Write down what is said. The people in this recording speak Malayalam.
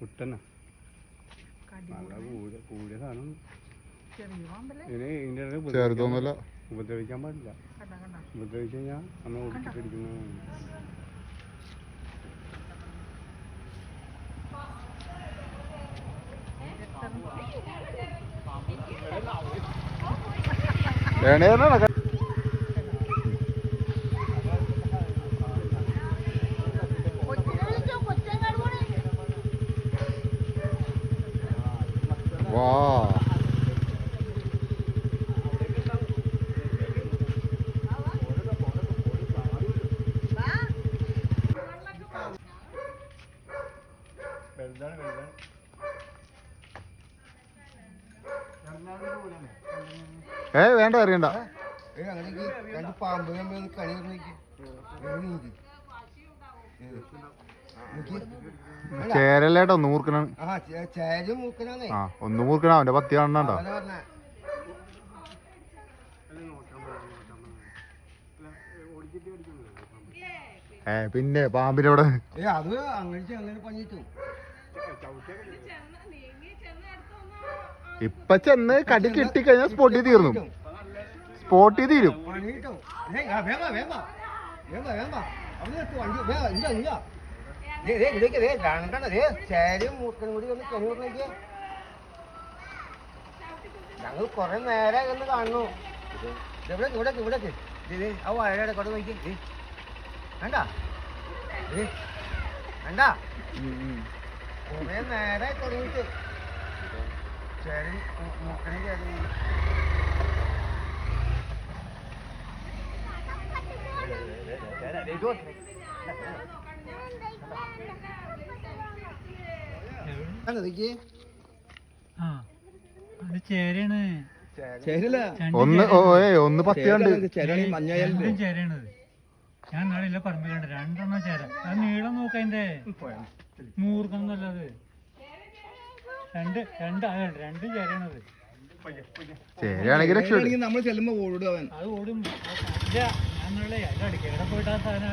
കുട്ടനാ. കൂടിയ സാധനം. ഉപദ്രവിക്കാൻ ചെറുതൊന്നുമല്ല. പാടില്ല. ഉപദ്രവിക്കാൻ ഉപദ്രവിച്ചു കഴിഞ്ഞാൽ നമ്മൾ ഒട്ടിപ്പിടിക്കുന്നതാണ് വേണേന്നാണ് വാ വലുതാണ് വലുതാണ് ഏ വേണ്ട. അറിയണ്ട പാമ്പ് കണി ചേരല്ലേട്ടോ ഒന്ന് മൂർക്കനാണ് ആ ഒന്ന് മൂർക്കണ അവന്റെ പത്തി കാണണ്ടോ ഏ പിന്നെ പണിയിട്ടു ഇപ്പൊ ചെന്ന് കടി കിട്ടിക്കഴിഞ്ഞാൽ സ്പോട്ടിൽ തീർന്നു. സ്പോട്ടിൽ തീരും. അവിടെ വണ്ടി ഇല്ല ഇല്ല രണ്ടെണ്ണം ദേ ചേരും മൂക്കനും കൂടി ഒന്ന് കണി പറഞ്ഞേക്ക് ഞങ്ങൾ കുറെ നേരം എന്ന് കാണുന്നു ഇവിടെ ഇവിടെ ഇവിടെ ദേ ആ വഴയുടെ കൊണ്ട് നോക്കിയേ വേണ്ട ദേ വേണ്ട കുറെ നേരെ തുടങ്ങിയിട്ട് ചേരും മൂക്കനും ചേരും ആ അത് ചേരയാണ്. ചേരില്ല ഒന്ന് ഒന്ന് പത്തി കണ്ട്. രണ്ടും ചേരയാണത് ഞാൻ പറമ്പിൽ കണ്ട്. രണ്ടെണ്ണം ചേര. അത് നീളം നോക്ക അതിന്റെ. മൂർക്കണം നല്ലത് രണ്ട് രണ്ട് ആ, രണ്ടും ചേരയാണത് നമ്മൾ ചെല്ലുമ്പോ ഓടും അവൻ. അത് ഓടും. ഇല്ല ഞാൻ നാളെ അതിന്റെ അടുക്കേടെ പോയിട്ട് ആ സാധനം